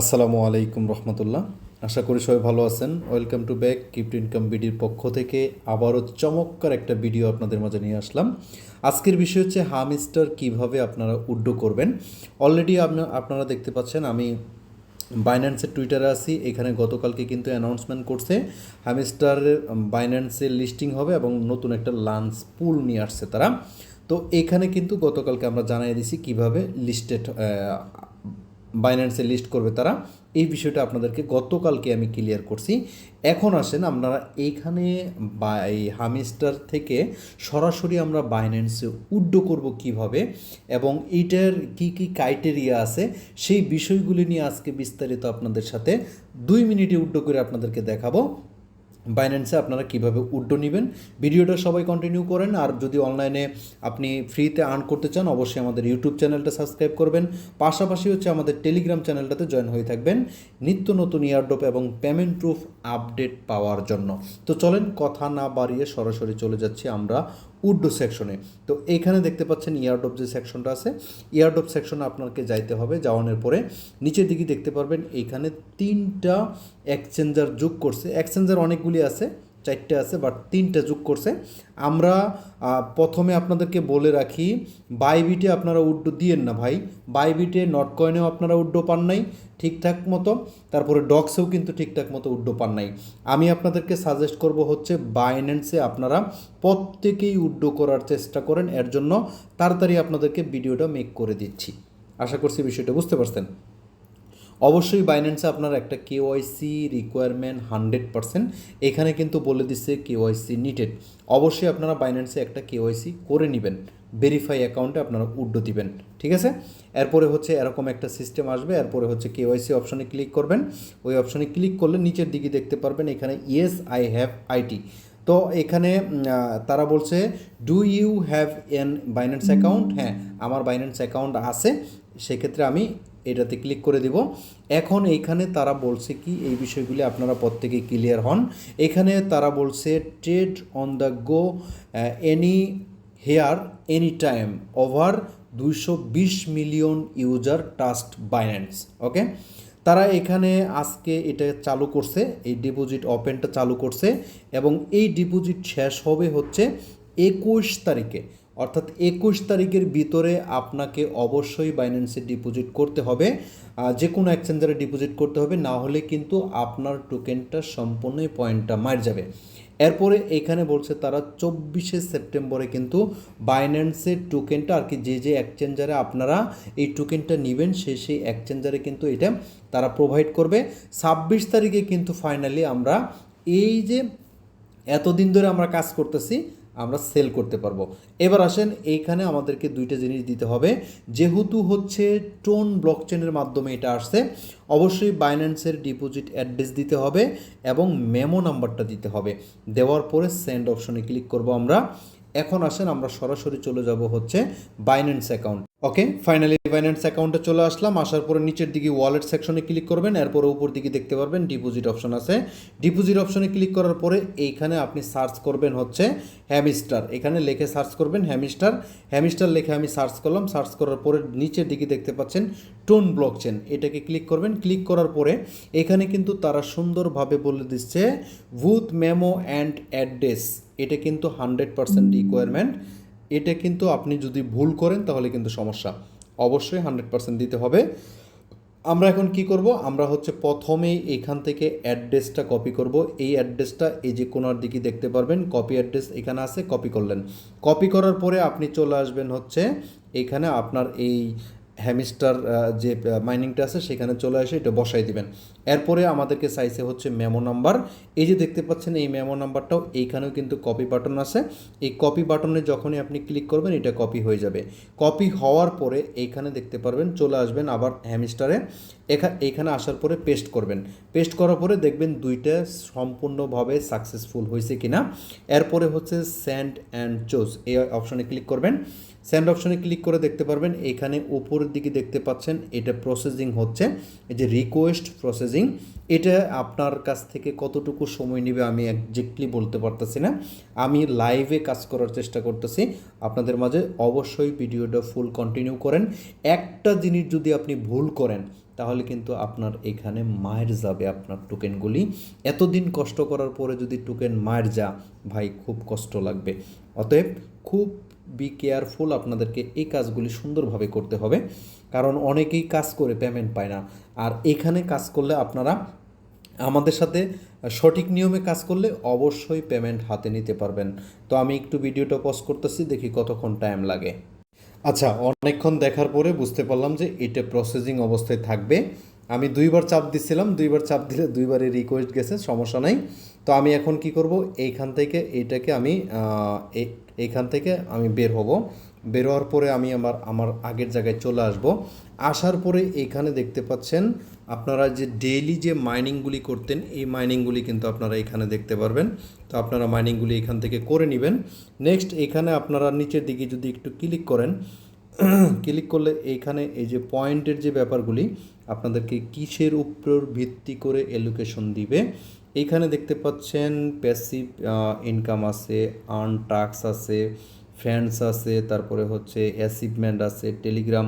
আসসালামু আলাইকুম রহমতুল্লাহ। আশা করি সবাই ভালো আছেন। Welcome to back kept income বিডির পক্ষ থেকে আবারও চমৎকার একটা ভিডিও আপনাদের মাঝে নিয়ে আসলাম। আজকের বিষয় হচ্ছে হামিস্টার কীভাবে আপনারা উড্ডো করবেন? অলরেডি আপনারা দেখতে পাচ্ছেন, আমি বাইন্যান্সের টুইটারে আসি এখানে গতকালকে কিন্তু অ্যানাউন্সমেন্ট করছে হামিস্টারের বাইন্যান্সের লিস্টিং হবে এবং নতুন একটা লাঞ্চ পুল নিয়ে আসছে তারা। তো এখানে কিন্তু গতকালকে আমরা জানিয়ে দিছি কীভাবে লিস্টেড বাইন্যান্সে লিস্ট করবে তারা। এই বিষয়টা আপনাদেরকে গতকালকে আমি ক্লিয়ার করছি। এখন আসেন আপনারা এইখানে বা এই হামিস্টার থেকে সরাসরি আমরা বাইন্যান্সে উড্ড করব কীভাবে এবং এইটার কি কি ক্রাইটেরিয়া আছে সেই বিষয়গুলি নিয়ে আজকে বিস্তারিত আপনাদের সাথে দুই মিনিটে উড্ড করে আপনাদেরকে দেখাবো। বাইন্যান্সে আপনারা কীভাবে উড্ডো নেবেন, ভিডিওটা সবাই কন্টিনিউ করেন, আর যদি অনলাইনে আপনি ফ্রিতে আর্ন করতে চান, অবশ্যই আমাদের ইউটিউব চ্যানেলটা সাবস্ক্রাইব করবেন। পাশাপাশি হচ্ছে আমাদের টেলিগ্রাম চ্যানেলটাতে জয়েন হয়ে থাকবেন, নিত্য নতুন ইয়ারড্রপ এবং পেমেন্ট প্রুফ আপডেট পাওয়ার জন্য। তো চলেন, কথা না বাড়িয়ে সরাসরি চলে যাচ্ছি আমরা উড্ডো সেকশনে। তো এখানে দেখতে পাচ্ছেন ইয়ারডপ যে সেকশনটা আছে ইয়ারডপ সেকশনে আপনাকে যাইতে হবে যাওয়ানোর পরে। নিচের দিকে দেখতে পারবেন এইখানে তিনটা এক্সচেঞ্জার যোগ করছে। এক্সচেঞ্জার অনেকগুলি আছে চারটে আছে বাট তিনটা যোগ করছে। আমরা প্রথমে আপনাদেরকে বলে রাখি বাইবিটে আপনারা উড্ডো দিয়েন না ভাই। বাইবিটে নট কয়েনেও আপনারা উড্ডো পান নাই, ঠিকঠাক মতো। তারপরে ডক্সেও কিন্তু ঠিকঠাক মতো উড্ডো পান নাই। আমি আপনাদেরকে সাজেস্ট করব হচ্ছে বাইন্যান্সে আপনারা প্রত্যেকেই উড্ডো করার চেষ্টা করেন। এর জন্য তাড়াতাড়ি আপনাদেরকে ভিডিওটা মেক করে দিচ্ছি। আশা করছি বিষয়টা বুঝতে পারছেন। অবশ্যই বাইন্যান্সে আপনার একটা কেওয়াইসি রিকোয়ারমেন্ট হান্ড্রেড পারসেন্ট এখানে কিন্তু বলে দিচ্ছে কেওয়াইসি নিটেড অবশ্যই আপনারা বাইন্যান্সে একটা কেওয়াইসি করে নেবেন। ভেরিফাই অ্যাকাউন্টে আপনারা উড্ডো দিবেন। ঠিক আছে? এরপরে হচ্ছে এরকম একটা সিস্টেম আসবে। এরপরে হচ্ছে কেওয়াইসি অপশনে ক্লিক করবেন। ওই অপশনে ক্লিক করলে নিচের দিকে দেখতে পারবেন এখানে ইয়েস আই হ্যাভ আইটি তো এখানে তারা বলছে do you have an Binance account হ্যাঁ আমার বাইন্যান্স অ্যাকাউন্ট আছে। সেক্ষেত্রে আমি এটাতে ক্লিক করে দিব। এখন এইখানে তারা বলছে কি, এই বিষয়গুলি আপনারা প্রত্যেকে ক্লিয়ার হন। এখানে তারা বলছে trade on the go anywhere any time over দুইশো বিশ million user trust Binance okay তারা এখানে আজকে এটা চালু করছে, এই ডিপোজিট ওপেনটা চালু করছে এবং এই ডিপোজিট শেষ হবে হচ্ছে একুশ তারিখে। অর্থাৎ একুশ তারিখের ভিতরে আপনাকে অবশ্যই বাইন্যান্সে ডিপোজিট করতে হবে। যে কোনো এক্সচেঞ্জারে ডিপোজিট করতে হবে, না হলে কিন্তু আপনার টোকেনটা সম্পূর্ণই পয়েন্টটা মার যাবে। এরপরে এখানে বলছে তারা চব্বিশে সেপ্টেম্বরে কিন্তু বাইন্যান্সের টোকেনটা আর কি যে যে এক্সচেঞ্জারে আপনারা এই টোকেনটা নেবেন, সেই সেই এক্সচেঞ্জারে কিন্তু এটা তারা প্রোভাইড করবে। ছাব্বিশ তারিখে কিন্তু ফাইনালি আমরা এই যে এতদিন ধরে আমরা কাজ করতেছি আমরা সেল করতে পারব। এবার আসেন এইখানে আমাদেরকে দুইটা জিনিস দিতে হবে। যেহেতু হচ্ছে টোন ব্লকচেনের মাধ্যমে এটা আসছে, অবশ্যই বাইন্যান্সের ডিপোজিট অ্যাড্রেস দিতে হবে এবং মেমো নাম্বারটা দিতে হবে। দেওয়ার পরে সেন্ড অপশনে ক্লিক করব আমরা। এখন আসেন আমরা সরাসরি চলে যাব হচ্ছে Binance account okay finally Binance অ্যাকাউন্টে চলে আসলাম। আসার পরে নিচের দিকে ওয়ালেট সেকশনে ক্লিক করবেন, এরপরে উপর দিকে দেখতে পারবেন ডিপোজিট অপশন আছে। ডিপোজিট অপশনে ক্লিক করার পরে এইখানে আপনি সার্চ করবেন হচ্ছে হ্যামিস্টার এখানে লিখে সার্চ করবেন হ্যামিস্টার হ্যামিস্টার লিখে আমি সার্চ করলাম। সার্চ করার পরে নিচের দিকে দেখতে পাচ্ছেন টোন ব্লক চেন এটাকে ক্লিক করবেন। ক্লিক করার পরে এখানে কিন্তু তারা সুন্দরভাবে বলে দিচ্ছে উইথ মেমো অ্যান্ড অ্যাড্রেস এটা কিন্তু হান্ড্রেড পার্সেন্ট রিকোয়ারমেন্ট এটা কিন্তু আপনি যদি ভুল করেন, তাহলে কিন্তু সমস্যা। অবশ্যই হান্ড্রেড পার্সেন্ট দিতে হবে। আমরা এখন কি করব? আমরা হচ্ছে প্রথমেই এখান থেকে অ্যাড্রেসটা কপি করব। এই অ্যাড্রেসটা এই যে কোনার দিকে দেখতে পারবেন, কপি অ্যাড্রেস এখানে আছে, কপি করলেন। কপি করার পরে আপনি চলে আসবেন হচ্ছে এখানে আপনার এই হ্যামিস্টার যে মাইনিংটা আছে সেখানে চলে আসে, এটা বসাই দিবেন। এরপরে আমাদেরকে চাইছে হচ্ছে মেমো নাম্বার এই যে দেখতে পাচ্ছেন, এই মেমো নাম্বারটাও এইখানেও কিন্তু কপি বাটন আছে। এই কপি বাটনে যখনই আপনি ক্লিক করবেন, এটা কপি হয়ে যাবে। কপি হওয়ার পরে এইখানে দেখতে পারবেন, চলে আসবেন আবার হ্যামিস্টারে এখানে আসার পরে পেস্ট করবেন। পেস্ট করার পরে দেখবেন দুইটা সম্পূর্ণভাবে সাকসেসফুল হয়েছে কিনা। এরপরে হচ্ছে স্যান্ড অ্যান্ড চোজ এই অপশনে ক্লিক করবেন। সেন্ড অপশনে ক্লিক করে দেখতে পারবেন, এখানে উপরের দিকে দেখতে পাচ্ছেন, এটা প্রসেসিং হচ্ছে, এই যে রিকোয়েস্ট প্রসেসিং এটা আপনার কাছ থেকে কতটুকু সময় নেবে আমি একজ্যাক্টলি বলতে পারতেছি না। আমি লাইভে কাজ করার চেষ্টা করতেছি, আপনাদের মাঝে অবশ্যই ভিডিওটা ফুল কন্টিনিউ করেন। একটা জিনিস যদি আপনি ভুল করেন, তাহলে কিন্তু আপনার এখানে মায়ের যাবে আপনার টোকেনগুলি এতদিন কষ্ট করার পরে যদি টোকেন মায়ের যা, ভাই খুব কষ্ট লাগবে। অতএব খুব বি কেয়ারফুল আপনাদেরকে এই কাজগুলি সুন্দরভাবে করতে হবে। কারণ অনেকেই কাজ করে পেমেন্ট পায় না। আর এখানে কাজ করলে আপনারা আমাদের সাথে সঠিক নিয়মে কাজ করলে অবশ্যই পেমেন্ট হাতে নিতে পারবেন। তো আমি একটু ভিডিওটা পজ করতেছি, দেখি কতক্ষণ টাইম লাগে। আচ্ছা অনেকক্ষণ দেখার পরে বুঝতে পারলাম যে এটা প্রসেসিং অবস্থায় থাকবে। আমি দুইবার চাপ দিচ্ছিলাম দুইবার চাপ দিলে দুইবারই রিকোয়েস্ট গেছে, সমস্যা নাই। তো আমি এখন কি করব? এইখান থেকে এইটাকে আমি এইখান থেকে আমি বের হব। বের হওয়ার পরে আমি আমার আমার আগের জায়গায় চলে আসব। আসার পরে এইখানে দেখতে পাচ্ছেন আপনারা যে ডেইলি যে মাইনিংগুলি করতেন, এই মাইনিংগুলি কিন্তু আপনারা এখানে দেখতে পারবেন। তো আপনারা মাইনিংগুলি এখান থেকে করে নেবেন। নেক্সট এখানে আপনারা নিচের দিকে যদি একটু ক্লিক করেন ক্লিক করলে এইখানে এই যে পয়েন্টের যে ব্যাপারগুলি, আপনাদেরকে কিসের উপর ভিত্তি করে এলোকেশন দিবে এইখানে দেখতে পাচ্ছেন প্যাসিভ ইনকাম আছে আর্ন টাক্স আছে ফ্রেন্ডস আছে, তারপরে হচ্ছে অ্যাচিভমেন্ট আছে টেলিগ্রাম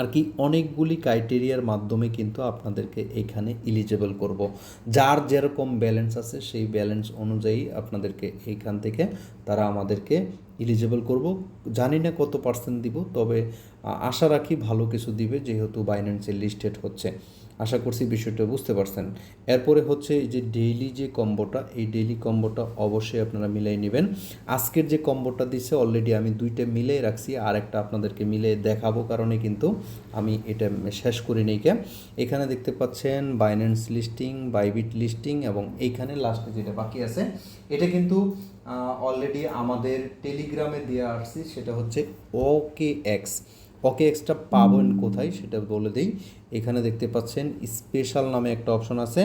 আর কি অনেকগুলি ক্রাইটেরিয়ার মাধ্যমে কিন্তু আপনাদেরকে এখানে ইলিজেবল করব। যার যেরকম ব্যালেন্স আছে সেই ব্যালেন্স অনুযায়ী আপনাদেরকে এইখান থেকে তারা আমাদেরকে ইলিজেবল করব। জানি না কত পার্সেন্ট দিব, তবে আশা রাখি ভালো কিছু দিবে, যেহেতু বাইন্যান্সে লিস্টেড হচ্ছে। আশা করছি বিষয়টা বুঝতে পারছেন। এরপরে হচ্ছে এই যে ডেইলি যে কম্বোটা এই ডেইলি কম্বোটা অবশ্যই আপনারা মিলাই নেবেন। আজকের যে কম্বোটা দিচ্ছে অলরেডি আমি দুইটা মিলাই রাখছি আর একটা আপনাদেরকে মিলে দেখাবো কারণে কিন্তু আমি এটা শেষ করি নেই এখানে দেখতে পাচ্ছেন বাইন্যান্স লিস্টিং বাইবিট লিস্টিং এবং এইখানে লাস্টে যেটা বাকি আছে, এটা কিন্তু অলরেডি আমাদের টেলিগ্রামে দেওয়া আসছি সেটা হচ্ছে ওকে এক্স ওকে এক্সটা পাবেন কোথায় সেটা বলে দিই। এখানে দেখতে পাচ্ছেন স্পেশাল নামে একটা অপশন আছে।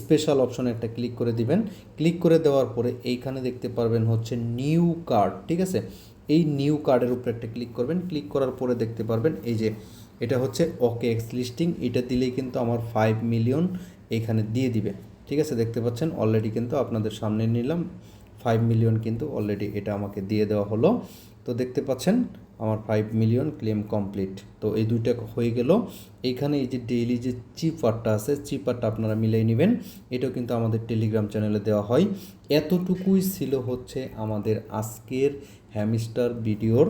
স্পেশাল অপশনে একটা ক্লিক করে দিবেন। ক্লিক করে দেওয়ার পরে এইখানে দেখতে পারবেন হচ্ছে নিউ কার্ড ঠিক আছে? এই নিউ কার্ডের উপরে একটা ক্লিক করবেন। ক্লিক করার পরে দেখতে পারবেন এই যে এটা হচ্ছে ওকে এক্স লিস্টিং এটা দিলেই কিন্তু আমার ফাইভ মিলিয়ন এখানে দিয়ে দিবে। ঠিক আছে? দেখতে পাচ্ছেন অলরেডি কিন্তু আপনাদের সামনে নিলাম। ফাইভ মিলিয়ন কিন্তু অলরেডি এটা আমাকে দিয়ে দেওয়া হলো। তো দেখতে পাচ্ছেন আমার ফাইভ মিলিয়ন ক্লেম কমপ্লিট তো এই দুইটা হয়ে গেল। এইখানে এই যে ডেইলি যে চিপারটা আছে চিপারটা আপনারা মিলিয়ে নেবেন। এটাও কিন্তু আমাদের টেলিগ্রাম চ্যানেলে দেওয়া হয়। এতটুকুই ছিল হচ্ছে আমাদের আজকের হ্যামিস্টার ভিডিওর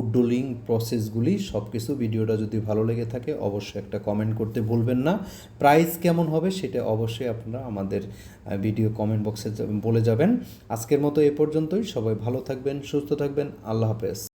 উড্ডলিং প্রসেসগুলি সব কিছু ভিডিওটা যদি ভালো লেগে থাকে, অবশ্যই একটা কমেন্ট করতে ভুলবেন না। প্রাইস কেমন হবে সেটা অবশ্যই আপনারা আমাদের ভিডিও কমেন্ট বক্সে বলে যাবেন। আজকের মতো এ পর্যন্তই। সবাই ভালো থাকবেন, সুস্থ থাকবেন। আল্লাহ হাফেজ।